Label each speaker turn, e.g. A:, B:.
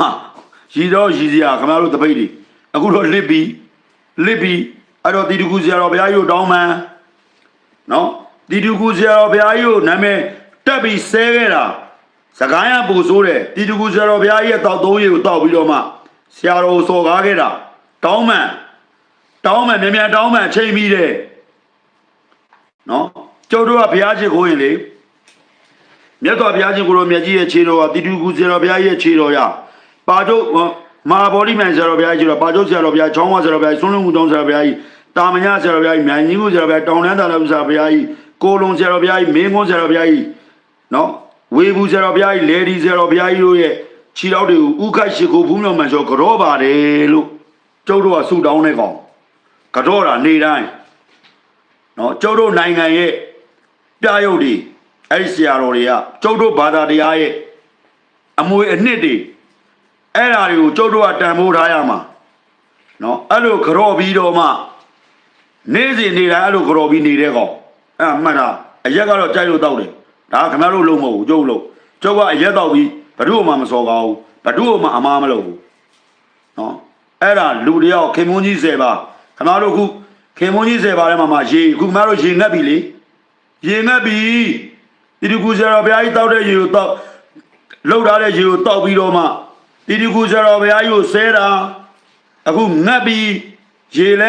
A: မှရီတော့ရီစရာခင်ဗျားတို့တပိတ်တွေအခုတော့လစ်ပြီးလစ်ပြီးအဲ့တော့တီတကူဆရာတော်ဘုရားကြီးကိုတောင်းပန်နော်တီတကူဆရာတော်ဘုရားကြီးကိုနာမည်တက်ပြီးဆဲခဲ့တာစကိုင်းကပူဆိုးတယ်တီတကူဆရာတော်ဘုရားကြီးရဲ့တောက်သုံးရည်ကိုတောက်ပြီးတော့မှဆရာတော်ကိုစော်ကားခဲ့တာတောင်းပန်တောင်းပန်မြန်မြန်တောင်းပန်ချိန်ပြီးတယ်နော်ကျုပ်တို့ကဘုရားရှိခိုးရင်လေမြတ်စွာဘုရားရှင်ကိုရောမြတ်ကြီးရဲ့ခြေတော်ကတိတူကူဆရာတော်ဘုရားရဲ့ခြေတော်ရ ပါကျုပ်မဟာဗောဓိမန်ဆရာတော်ဘုရားကြီးတော်ပါကျုပ်ဆရာတော်ဘုရားချောင်းဝဆရာတော်ဘုရားဆွန်းလုံးကူတောင်းဆရာတော်ဘုရားကြီးတာမညဆရာတော်ဘုရားကြီးမြိုင်ကြီးကိုဆရာတော်ဘုရားတောင်တန်းတာတော်ဆရာဘုရားကြီးကိုလုံဆရာတော်ဘုရားကြီးမင်းကုန်းဆရာတော်ဘုရားကြီးနော်ဝေဘူးဆရာတော်ဘုရားကြီးလေဒီဆရာတော်ဘုရားကြီးတို့ရဲ့ခြေတော်တွေကိုဥခိုက်ရှိခိုးဘူးမြောင်မှန်ကျော်ကြောပါတယ်လို့ကျုပ်တို့ကဆုတောင်းတဲ့ကောင်ကြောတာနေတိုင်းနော်ကျုပ်တို့နိုင်ငံရဲ့ပြရုပ်တွေအဲ့ဒီဆရာတော်တွေကကျုပ်တို့ဘာသာတရားရဲ့အမွေအနှစ်တွေ အဲ့ဓာတွေကိုကျုပ်တို့ကတန်ဖိုးထားရမှာနော်အဲ့လိုကြော်ပြီးတော့မှနေ့စဉ်နေတိုင်းအဲ့လိုကြော်ပြီးနေတဲ့ကောင်အဲ့မှတ်တာအရက်ကတော့ကြိုက်လို့တောက်တယ်ဒါခင်ဗျားတို့လုံးမဟုတ်ဘူးကျုပ်လုံးကျုပ်ကအရက်တောက်ပြီးဘဒုမှမစော်ကားဘူးဘဒုမှအမားမလုပ်ဘူးနော်အဲ့ဒါလူတယောက်ခင်မွန်းကြီး၁၀ပါခင်ဗျားတို့ခုခင်မွန်းကြီး၁၀ပါထဲမှာမှရေခုခင်ဗျားတို့ရေငတ်ပြီလေရေငတ်ပြီတိတိကူဆရာတော်ဘုရားကြီးတောက်တဲ့ရေကိုတောက်လှုပ်ထားတဲ့ရေကိုတောက်ပြီးတော့မှ တိတိကူဆရာတော်ဘုရားကြီးကိုဆဲတာအခုငတ်ပြီရေလဲ